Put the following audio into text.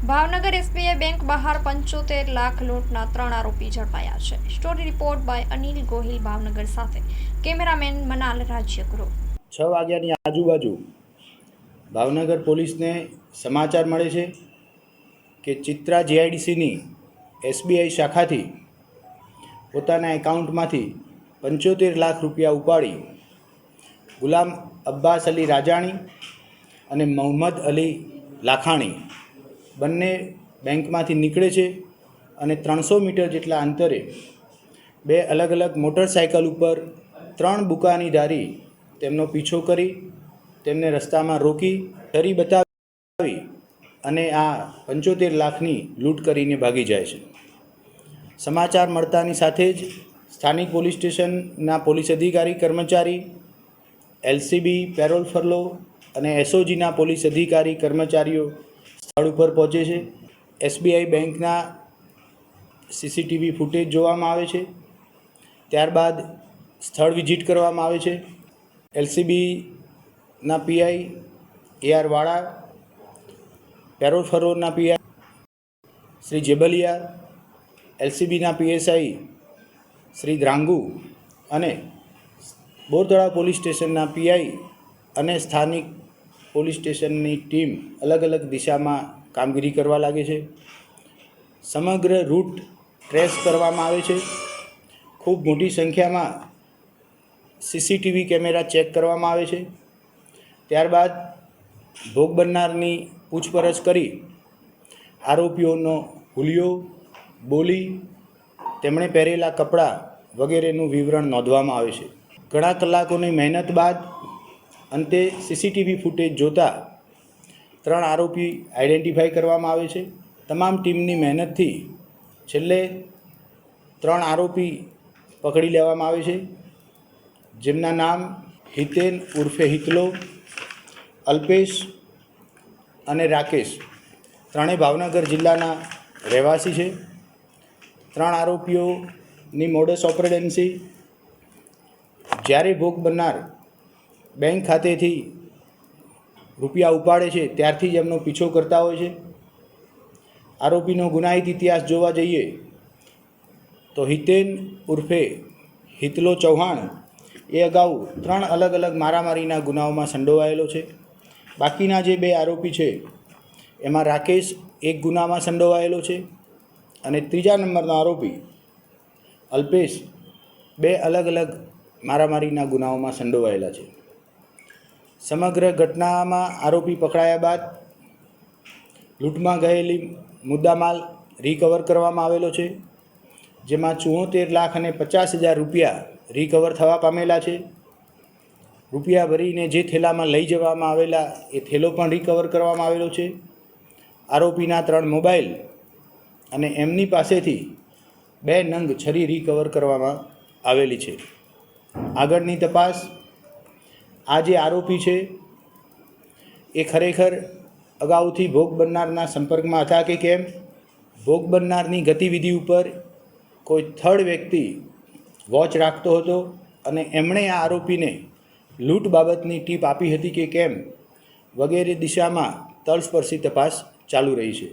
Bhavnagar SBI bank બહાર પંચોતેર લાખ લૂંટના ત્રણ આરોપી ઝડપાયા છે. Story report by Anil Gohil Bhavnagar સાથે. કેમેરામેન મનાલ રાજ્યગૃહ. છ વાગ્યાની આજુબાજુ ભાવનગર પોલીસને સમાચાર મળે છે કે ચિત્રા જીઆઈડીસીની એસબીઆઈ શાખાથી પોતાના એકાઉન્ટમાંથી પંચોતેર લાખ રૂપિયા ઉપાડી ગુલામ અબ્બાસ અલી રાજાણી અને મોહમ્મદ અલી લાખાણી બંને બેંકમાંથી નીકળે છે અને ત્રણસો મીટર જેટલા અંતરે બે અલગ અલગ મોટરસાયકલ ઉપર ત્રણ બુકાની ધારી તેમનો પીછો કરી, તેમને રસ્તામાં રોકી ધરી બતાવી અને આ પંચોતેર લાખની લૂંટ કરીને ભાગી જાય છે. સમાચાર મળતાની સાથે જ સ્થાનિક પોલીસ સ્ટેશનના પોલીસ અધિકારી, કર્મચારી, એલસીબી, પેરોલ ફરલો અને એસઓજીના પોલીસ અધિકારી, કર્મચારીઓ સ્થળ ઉપર પહોંચે છે. એસબીઆઈ બેંકના સીસીટીવી ફૂટેજ જોવામાં આવે છે. ત્યારબાદ સ્થળ વિઝિટ કરવામાં આવે છે. એલસીબીના પીઆઈ એઆર આર વાળા પેરોફરોના પીઆઈ શ્રી જેબલિયા એલસીબીના પીએસઆઈ શ્રી દ્રાંગુ અને બોરતળાવ પોલીસ સ્ટેશનના પીઆઈ અને સ્થાનિક પોલીસ સ્ટેશનની ટીમ અલગ અલગ દિશામાં કામગીરી કરવા લાગે છે. સમગ્ર રૂટ ટ્રેસ કરવામાં આવે છે. ખૂબ મોટી સંખ્યામાં સીસીટીવી કેમેરા ચેક કરવામાં આવે છે. ત્યારબાદ ભોગ બનનારની પૂછપરછ કરી આરોપીઓનો હુલિયો, બોલી, તેમણે પહેરેલા કપડાં વગેરેનું વિવરણ નોંધવામાં આવે છે. ઘણા કલાકોની મહેનત બાદ અંતે સીસીટીવી ફૂટેજ જોતા ત્રણ આરોપી આઈડેન્ટિફાઈ કરવામાં આવે છે. તમામ ટીમની મહેનતથી છેલ્લે ત્રણ આરોપી પકડી લેવામાં આવે છે. જેમના નામ હિતેન ઉર્ફે હિતલો, અલ્પેશ અને રાકેશ. ત્રણેય ભાવનગર જિલ્લાના રહેવાસી છે. ત્રણ આરોપીઓની મોડસ ઓપરેડન્સી જ્યારે ભોગ બનનાર બેંક ખાતેથી રૂપિયા ઉપાડે છે, ત્યારથી જ એમનો પીછો કરતા હોય છે. આરોપીનો ગુનાહિત ઇતિહાસ જોવા જઈએ તો હિતેન ઉર્ફે હિતલો ચૌહાણ એ અગાઉ ત્રણ અલગ અલગ મારામારીના ગુનાઓમાં સંડોવાયેલો છે. બાકીના જે બે આરોપી છે, એમાં રાકેશ એક ગુનામાં સંડોવાયેલો છે અને ત્રીજા નંબરનો આરોપી અલ્પેશ બે અલગ અલગ મારામારીના ગુનાઓમાં સંડોવાયેલા છે. સમગ્ર ઘટનામાં આરોપી પકડાયા બાદ લૂંટમાં ગયેલી મુદ્દામાલ રિકવર કરવામાં આવેલો છે, જેમાં ચુંવોતેર લાખ અને પચાસ હજાર રૂપિયા રિકવર થવા પામેલા છે. રૂપિયા ભરીને જે થેલામાં લઈ જવામાં આવેલા એ થેલો પણ રિકવર કરવામાં આવેલો છે. આરોપીના ત્રણ મોબાઈલ અને એમની પાસેથી બે નંગ છરી રિકવર કરવામાં આવેલી છે. આગળની તપાસ આ જે આરોપી છે, એ ખરેખર અગાઉથી ભોગ બનનારના સંપર્કમાં હતા કે કેમ? ભોગ બનનારની ગતિવિધિ ઉપર કોઈ થર્ડ વ્યક્તિ વોચ રાખતો હતો અને એમણે આ આરોપીને લૂંટ બાબતની ટીપ આપી હતી કે કેમ? વગેરે દિશામાં તલસ્પર્શી તપાસ ચાલુ રહી છે.